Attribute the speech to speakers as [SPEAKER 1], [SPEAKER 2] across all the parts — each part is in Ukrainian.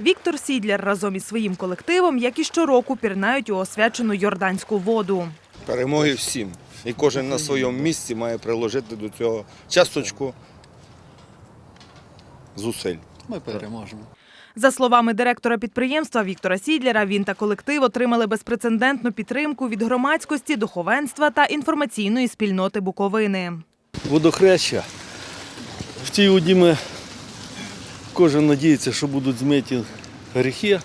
[SPEAKER 1] Віктор Сідляр разом із своїм колективом, як і щороку, пірнають у освячену йорданську воду.
[SPEAKER 2] Перемоги всім. І кожен на своєму місці має приложити до цього часточку зусиль.
[SPEAKER 3] Ми переможемо.
[SPEAKER 1] За словами директора підприємства Віктора Сідляра, він та колектив отримали безпрецедентну підтримку від громадськості, духовенства та інформаційної спільноти Буковини.
[SPEAKER 4] водохреща. В цій воді ми кожен надіється, що будуть змиті гріхи,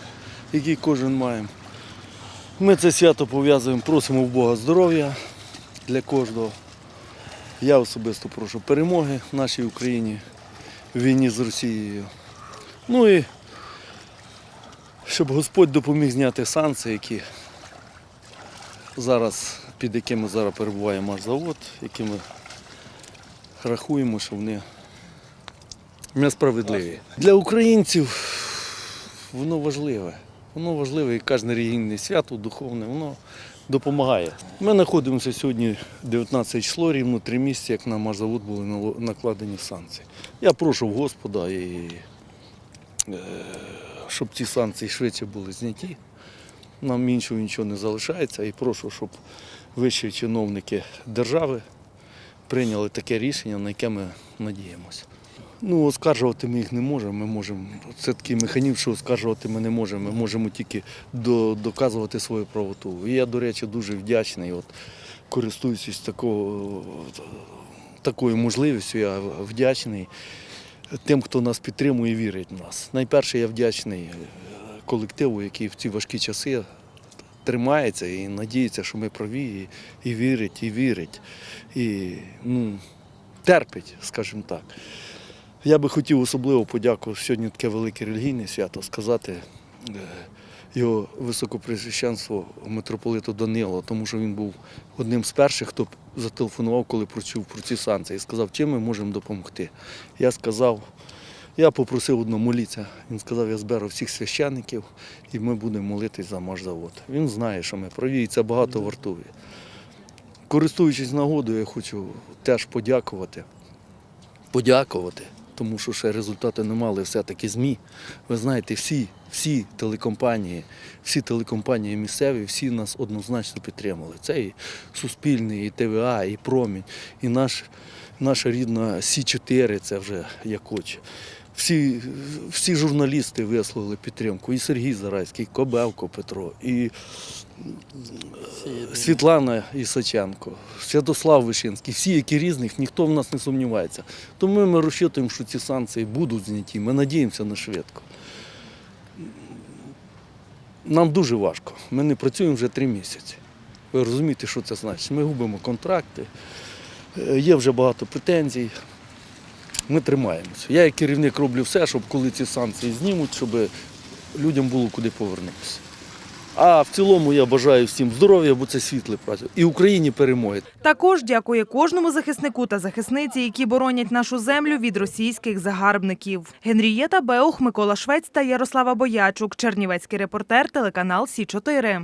[SPEAKER 4] які кожен має. Ми це свято пов'язуємо, просимо в Бога здоров'я для кожного. Я особисто прошу перемоги нашій Україні в війні з Росією. Ну і щоб Господь допоміг зняти санкції, які зараз, під якими зараз перебуває наш завод, які ми рахуємо, що вони несправедливі. Для українців воно важливе. Воно важливе і кожне релігійне свято, духовне, воно допомагає. Ми знаходимося сьогодні 19 число, рівно три місяці, як на наш завод були накладені санкції. Я прошу Господа, і, е, щоб ці санкції швидше були зняті. Нам іншого нічого не залишається і прошу, щоб вищі чиновники держави прийняли таке рішення, на яке ми надіємося. Ну, оскаржувати ми їх не можемо. Ми можемо. Це такий механізм, що оскаржувати ми не можемо. Ми можемо тільки до, доказувати свою правоту. І я, до речі, дуже вдячний. От, користуючись такого, такою можливістю, я вдячний тим, хто нас підтримує і вірить в нас. Найперше я вдячний е, колективу, який в ці важкі часи тримається і надіється, що ми праві, і, і вірить, і вірить, і ну, терпить, скажімо так. Я би хотів особливо подякувати сьогодні таке велике релігійне свято, сказати е, його високопресвященству митрополиту Данило, тому що він був одним з перших, хто зателефонував, коли прочув про ці санкції, і сказав, чим ми можемо допомогти. Я сказав, я попросив одного молитися. Він сказав, я зберу всіх священників і ми будемо молитись за наш завод. Він знає, що ми праві, і це багато вартує. Користуючись нагодою, я хочу теж подякувати. Подякувати, тому що ще результати не мали все-таки ЗМІ. Ви знаєте, всі, всі телекомпанії, всі телекомпанії місцеві, всі нас однозначно підтримали. Це і Суспільний, і ТВА, і Промінь, і наш, наша рідна Сі-4, це вже Якоч. Всі, всі журналісти висловили підтримку. І Сергій Зарайський, і Кобелко Петро, і Світлана Ісаченко, Святослав Вишинський, всі, які різних, ніхто в нас не сумнівається. Тому ми розчитуємо, що ці санкції будуть зняті. Ми надіємося на швидко. Нам дуже важко. Ми не працюємо вже три місяці. Ви розумієте, що це значить? Ми губимо контракти, е, є вже багато претензій. Ми тримаємося. Я як керівник роблю все, щоб коли ці санкції знімуть, щоб людям було куди повернутися. А в цілому я бажаю всім здоров'я, бо це світле праця. І Україні перемоги.
[SPEAKER 1] Також дякує кожному захиснику та захисниці, які боронять нашу землю від російських загарбників. Генрієта Беух, Микола Швець та Ярослава Боячук, Чернівецький репортер, телеканал Сі 4